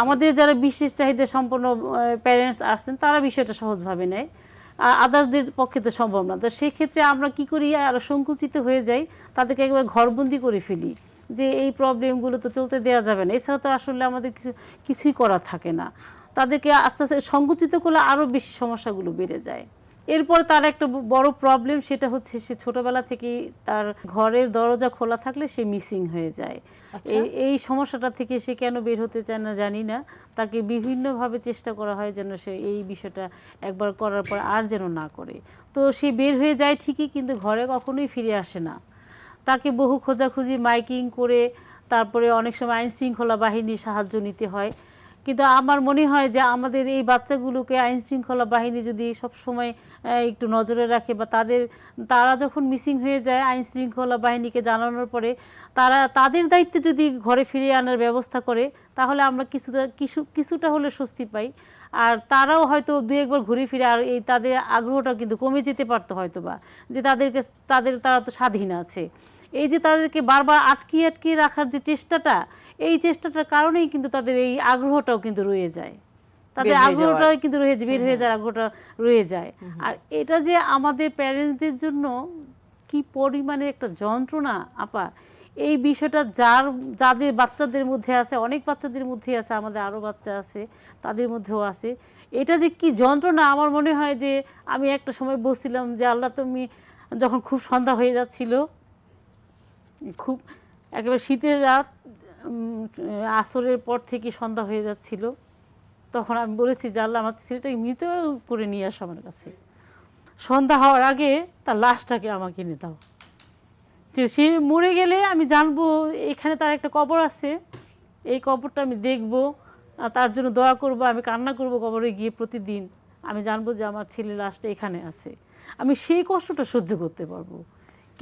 আমাদের যারা বিশেষ চাহিদা সম্পন্ন প্যারেন্টস আসছেন তারা বিষয়টা সহজভাবে নেয়। আদার্সদের পক্ষে তো সম্ভব না। তো সেক্ষেত্রে আমরা কি করি আরও সংকুচিত হয়ে যাই, তাদেরকে একবার ঘরবন্দি করে ফেলি যে এই প্রবলেমগুলো তো চলতে দেওয়া যাবে না। এছাড়া তো আসলে আমাদের কিছু, কিছুই করা থাকে না। তাদেরকে আস্তে আস্তে সংকুচিত করলে আরও বেশি সমস্যাগুলো বেড়ে যায়। এরপরে তার একটা বড় প্রবলেম সেটা হচ্ছে সে ছোটবেলা থেকেই তার ঘরের দরজা খোলা থাকলে সে মিসিং হয়ে যায়। এই এই সমস্যাটা থেকে সে কেন বের হতে চায় না জানি না। তাকে বিভিন্নভাবে চেষ্টা করা হয় যেন সে এই বিষয়টা একবার করার পর আর যেন না করে। তো সে বের হয়ে যায় ঠিকই কিন্তু ঘরে কখনোই ফিরে আসে না। তাকে বহু খোঁজাখুঁজি মাইকিং করে তারপরে অনেক সময় আইন শৃঙ্খলা বাহিনীর সাহায্য নিতে হয়। কিন্তু আমার মনে হয় যে আমাদের এই বাচ্চাগুলোকে আইন শৃঙ্খলা বাহিনী যদি সব সময় একটু নজরে রাখে বা তাদের, তারা যখন মিসিং হয়ে যায় আইন শৃঙ্খলা বাহিনীকে জানানোর পরে, তারা তাদের দায়িত্বে যদি ঘরে ফিরিয়ে আনার ব্যবস্থা করে, তাহলে আমরা কিছুটা, কিছু, কিছুটা হলে স্বস্তি পাই। আর তারাও হয়তো দু একবার ঘুরে ফিরে, আর এই তাদের আগ্রহটা কিন্তু কমে যেতে পারতো হয়তো বা যে তাদেরকে, তাদের, তারা তো স্বাধীন আছে। এই যে তাদেরকে বারবার আটকিয়ে আটকিয়ে রাখার যে চেষ্টাটা এই চেষ্টাটার কারণেই কিন্তু তাদের এই আগ্রহটাও কিন্তু রয়ে যায়। তাদের বের হয়ে আগ্রহটা কিন্তু রয়ে যায় বের হয়ে যাওয়ার আগ্রহটা রয়ে যায়। আর এটা যে আমাদের প্যারেন্টসদের জন্য কি পরিমাণে একটা যন্ত্রণা আপা এই বিষয়টা যার যাদের বাচ্চাদের মধ্যে আছে অনেক বাচ্চাদের মধ্যে আছে আমাদের আরও বাচ্চা আছে তাদের মধ্যেও আছে। এটা যে কি যন্ত্রণা আমার মনে হয় যে আমি একটা সময় বসছিলাম যে আল্লাহ তুমি যখন খুব সন্ধ্যা হয়ে যাচ্ছিল খুব একেবারে শীতের রাত আসরের পর থেকে সন্ধ্যা হয়ে যাচ্ছিল। তখন আমি বলেছি আল্লাহ আমার ছেলেটাকে মৃত করে নিয়ে আসো আমার কাছে। সন্ধ্যা হওয়ার আগে তার লাশটাকে আমাকে এনে দাও। যে সে মরে গেলে আমি জানব, এখানে তার একটা কবর আছে। এই কবরটা আমি দেখব তার জন্য দয়া করব, আমি কান্না করব কবরে গিয়ে প্রতিদিন। আমি জানব যে আমার ছেলে লাশটা এখানে আছে। আমি সেই কষ্টটা সহ্য করতে পারব।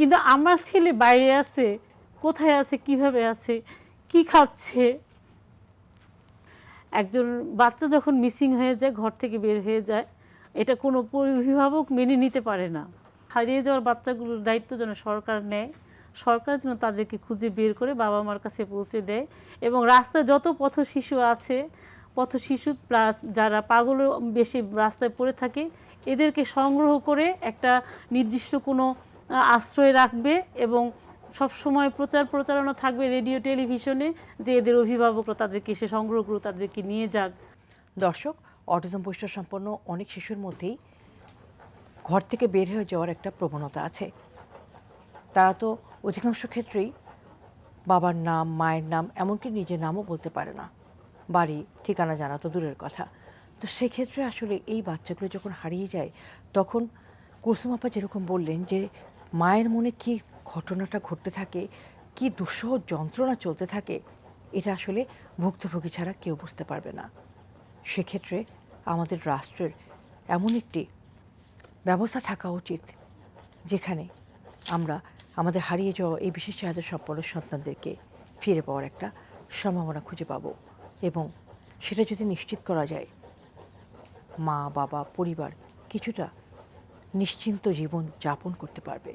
কিন্তু আমার ছেলে বাইরে আছে, কোথায় আছে, কীভাবে আছে, কি খাচ্ছে? একজন বাচ্চা যখন মিসিং হয়ে যায়, ঘর থেকে বের হয়ে যায়, এটা কোনো অভিভাবক মেনে নিতে পারে না। হারিয়ে যাওয়ার বাচ্চাগুলোর দায়িত্ব যেন সরকার নেয়, সরকার যেন তাদেরকে খুঁজে বের করে বাবা মার কাছে পৌঁছে দেয় এবং রাস্তায় যত পথ শিশু আছে, পথ শিশু প্লাস যারা পাগল বেশি রাস্তায় পড়ে থাকে, এদেরকে সংগ্রহ করে একটা নির্দিষ্ট কোনো আশ্রয় রাখবে এবং সব সময় প্রচার প্রচারণা থাকবে রেডিও, টেলিভিশনে যে এদের অভিভাবকরা তাদেরকে এসে সংগ্রহ করে তাদেরকে নিয়ে যাক। দর্শক, অটিজম বৈশিষ্ট্য সম্পন্ন অনেক শিশুর মধ্যেই ঘর থেকে বের হয়ে যাওয়ার একটা প্রবণতা আছে। তারা তো অধিকাংশ ক্ষেত্রেই বাবার নাম, মায়ের নাম, এমনকি নিজের নামও বলতে পারে না। বাড়ি, ঠিকানা জানা তো দূরের কথা। তো সেক্ষেত্রে আসলে এই বাচ্চাগুলো যখন হারিয়ে যায়, তখন কুসুম আপা যেরকম বললেন যে মায়ের মনে কি ঘটনাটা ঘটতে থাকে, কি দুঃসহ যন্ত্রণা চলতে থাকে, এটা আসলে ভুক্তভোগী ছাড়া কেউ বুঝতে পারবে না। সেক্ষেত্রে আমাদের রাষ্ট্রের এমন একটি ব্যবস্থা থাকা উচিত, যেখানে আমরা আমাদের হারিয়ে যাওয়া এই বিশেষ চাহিদা সম্পন্ন সন্তানদেরকে ফিরে পাওয়ার একটা সম্ভাবনা খুঁজে পাব এবং সেটা যদি নিশ্চিত করা যায়, মা, বাবা, পরিবার কিছুটা নিশ্চিন্ত জীবন যাপন করতে পারবে।